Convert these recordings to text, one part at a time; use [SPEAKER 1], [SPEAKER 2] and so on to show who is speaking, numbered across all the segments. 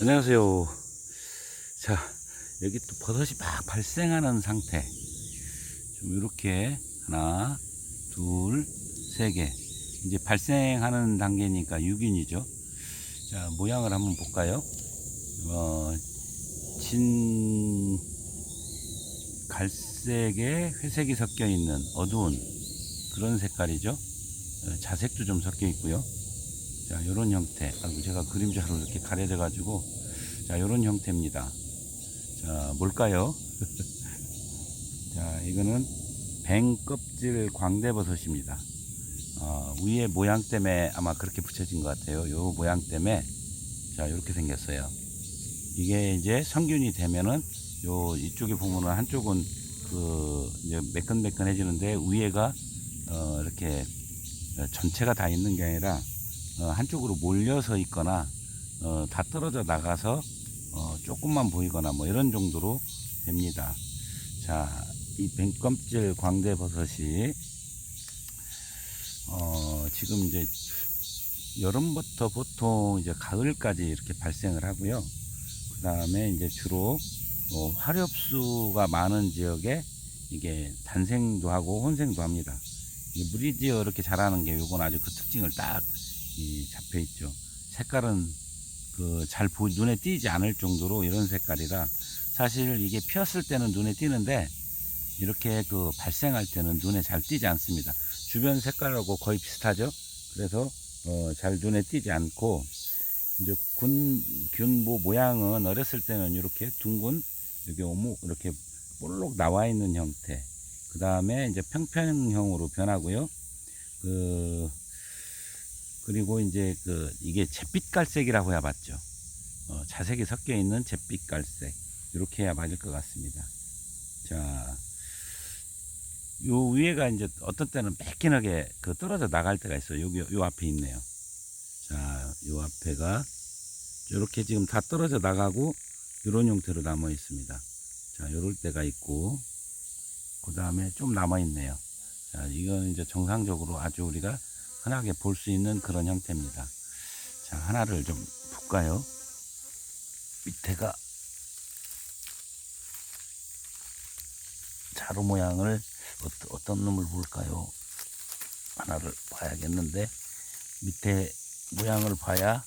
[SPEAKER 1] 안녕하세요. 자, 여기 또 버섯이 막 발생하는 상태. 좀 이렇게 하나, 둘, 세 개. 이제 발생하는 단계니까 유균이죠. 자, 모양을 한번 볼까요? 어, 진 갈색에 회색이 섞여 있는 어두운 그런 색깔이죠. 어, 자색도 좀 섞여 있고요. 자, 요런 형태. 아이고, 제가 그림자로 이렇게 가려져 가지고 자, 요런 형태입니다. 자, 뭘까요? 자, 이거는 뱅껍질 광대버섯입니다. 어, 위에 모양 때문에 아마 그렇게 붙여진 것 같아요. 요 모양 때문에 자, 이렇게 생겼어요. 이게 이제 성균이 되면은 요 이쪽에 보면은 한쪽은 그 이제 매끈매끈해지는데 위에가 어, 이렇게 전체가 다 있는 게 아니라 어, 한쪽으로 몰려서 있거나 어, 다 떨어져 나가서 어, 조금만 보이거나 뭐 이런 정도로 됩니다. 자, 이 뱅껍질 광대버섯이 어, 지금 이제 여름부터 보통 이제 가을까지 이렇게 발생을 하고요. 그 다음에 이제 주로 어, 화렵수가 많은 지역에 이게 단생도 하고 혼생도 합니다. 이 물이 지어 이렇게 자라는 게 요건 아주 그 특징을 딱 이 잡혀 있죠. 색깔은 그잘 보, 눈에 띄지 않을 정도로 이런 색깔이라 사실 이게 피었을 때는 눈에 띄는데 이렇게 그 발생할 때는 눈에 잘 띄지 않습니다. 주변 색깔하고 거의 비슷하죠. 그래서 어, 잘 눈에 띄지 않고 이제 군 균모 모양은 어렸을 때는 이렇게 둥근 여기 오목 이렇게 볼록 나와 있는 형태. 그 다음에 이제 평평형으로 변하고요. 그 그리고 이제 그 이게 잿빛 갈색이라고 해야 맞죠. 어, 자색이 섞여 있는 잿빛 갈색 이렇게 해야 맞을 것 같습니다. 자, 요 위에가 이제 어떤 때는 매끈하게 그 떨어져 나갈 때가 있어요. 여기 요 앞에 있네요. 자, 요 앞에가 이렇게 지금 다 떨어져 나가고 이런 형태로 남아 있습니다. 자, 요럴 때가 있고 그 다음에 좀 남아 있네요. 자, 이건 이제 정상적으로 아주 우리가 흔하게 볼 수 있는 그런 형태입니다. 자, 하나를 좀 볼까요? 밑에가 자루 모양을 어떤, 놈을 볼까요? 하나를 봐야겠는데 밑에 모양을 봐야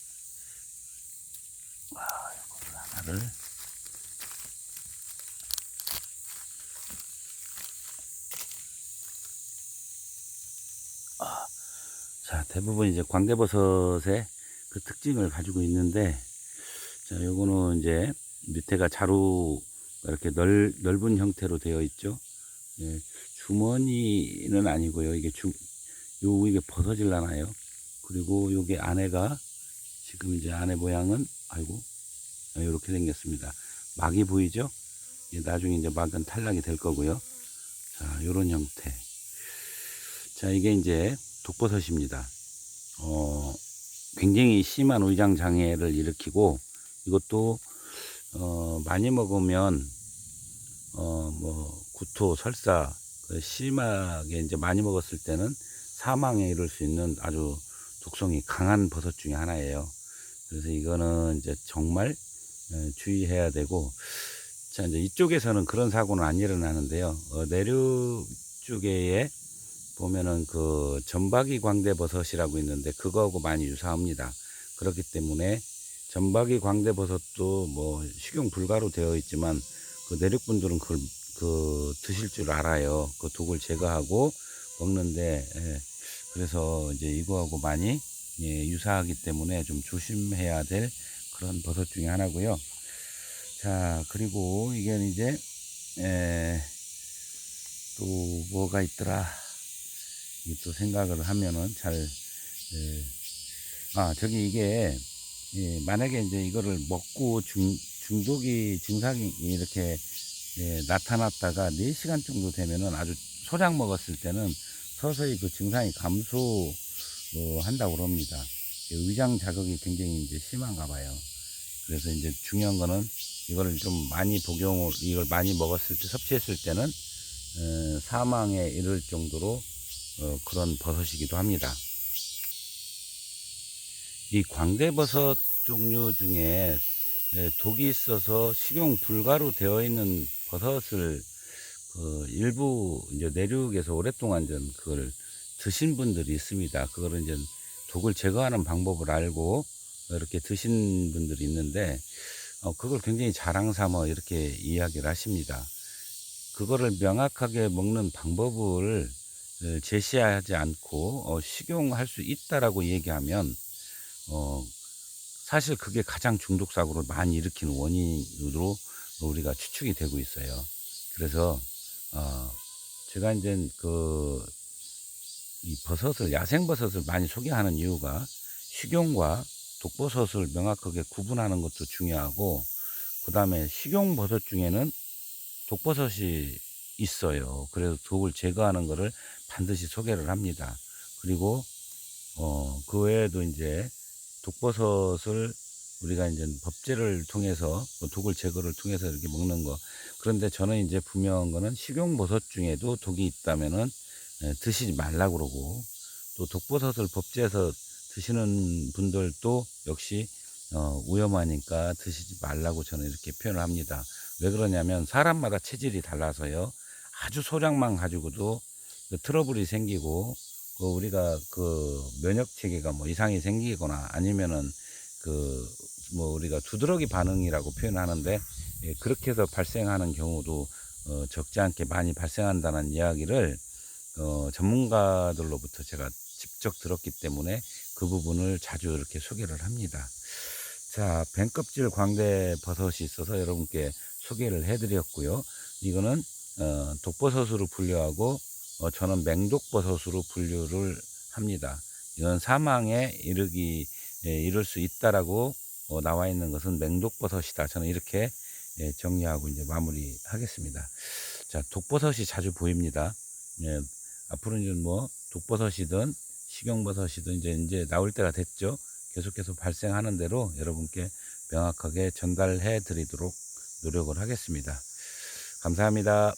[SPEAKER 1] 아, 이거를 하나를 자, 대부분 이제 광대버섯의 그 특징을 가지고 있는데, 자, 요거는 이제 밑에가 자루 이렇게 넓, 넓은 형태로 되어 있죠. 예, 주머니는 아니고요. 이게 주, 요 위에 벗어질라나요? 그리고 요게 안에가 지금 이제 안에 모양은, 아이고, 이렇게 생겼습니다. 막이 보이죠? 예, 나중에 이제 막은 탈락이 될 거고요. 자, 요런 형태. 자, 이게 이제 독버섯입니다. 어, 굉장히 심한 위장 장애를 일으키고 이것도 어, 많이 먹으면 어, 뭐 구토, 설사 그 심하게 이제 많이 먹었을 때는 사망에 이를 수 있는 아주 독성이 강한 버섯 중에 하나예요. 그래서 이거는 이제 정말 어, 주의해야 되고 자 이제 이쪽에서는 그런 사고는 안 일어나는데요. 어, 내륙 쪽에 보면은 그 전박이 광대버섯이라고 있는데 그거하고 많이 유사합니다. 그렇기 때문에 전박이 광대버섯도 뭐 식용 불가로 되어 있지만 그 내륙분들은 그걸 그 드실 줄 알아요. 그 독을 제거하고 먹는데 예. 그래서 이제 이거하고 많이 예, 유사하기 때문에 좀 조심해야 될 그런 버섯 중에 하나고요. 자 그리고 이게 이제 에, 또 뭐가 있더라. 또 생각을 하면은 잘, 예. 아, 저기 이게, 예, 만약에 이제 이거를 먹고 중, 중독이 증상이 이렇게 예, 나타났다가 4시간 정도 되면은 아주 소량 먹었을 때는 서서히 그 증상이 감소, 어, 한다고 그럽니다. 위장 자극이 굉장히 이제 심한가 봐요. 그래서 이제 중요한 거는 이거를 좀 많이 복용을, 이걸 많이 먹었을 때, 섭취했을 때는, 어, 사망에 이를 정도로 어, 그런 버섯이기도 합니다. 이 광대버섯 종류 중에 예, 독이 있어서 식용 불가로 되어 있는 버섯을 그 일부 이제 내륙에서 오랫동안 전 그걸 드신 분들이 있습니다. 그거를 이제 독을 제거하는 방법을 알고 이렇게 드신 분들이 있는데 어, 그걸 굉장히 자랑 삼아 이렇게 이야기를 하십니다. 그거를 명확하게 먹는 방법을 어, 제시하지 않고 어, 식용할 수 있다라고 얘기하면 어, 사실 그게 가장 중독 사고를 많이 일으키는 원인으로 우리가 추측이 되고 있어요. 그래서 어, 제가 이제 그 이 버섯을 야생 버섯을 많이 소개하는 이유가 식용과 독버섯을 명확하게 구분하는 것도 중요하고 그 다음에 식용 버섯 중에는 독버섯이 있어요. 그래서 독을 제거하는 것을 반드시 소개를 합니다. 그리고 어, 그 외에도 이제 독버섯을 우리가 이제 법제를 통해서 그 독을 제거를 통해서 이렇게 먹는 거. 그런데 저는 이제 분명한 거는 식용버섯 중에도 독이 있다면은 예, 드시지 말라 그러고 또 독버섯을 법제해서 드시는 분들도 역시 어, 위험하니까 드시지 말라고 저는 이렇게 표현을 합니다. 왜 그러냐면 사람마다 체질이 달라서요. 아주 소량만 가지고도 그 트러블이 생기고 그 우리가 그 면역 체계가 뭐 이상이 생기거나 아니면은 그 뭐 우리가 두드러기 반응이라고 표현하는데 예, 그렇게 해서 발생하는 경우도 어, 적지 않게 많이 발생한다는 이야기를 어, 전문가들로부터 제가 직접 들었기 때문에 그 부분을 자주 이렇게 소개를 합니다. 자, 뱀껍질 광대 버섯이 있어서 여러분께 소개를 해드렸고요. 이거는 어, 독버섯으로 분류하고 어, 저는 맹독버섯으로 분류를 합니다. 이건 사망에 이르기 예, 이를 수 있다라고 어, 나와 있는 것은 맹독버섯이다. 저는 이렇게 예, 정리하고 이제 마무리하겠습니다. 자, 독버섯이 자주 보입니다. 예, 앞으로는 뭐 독버섯이든 식용버섯이든 이제 이제 나올 때가 됐죠. 계속해서 발생하는 대로 여러분께 명확하게 전달해 드리도록 노력을 하겠습니다. 감사합니다.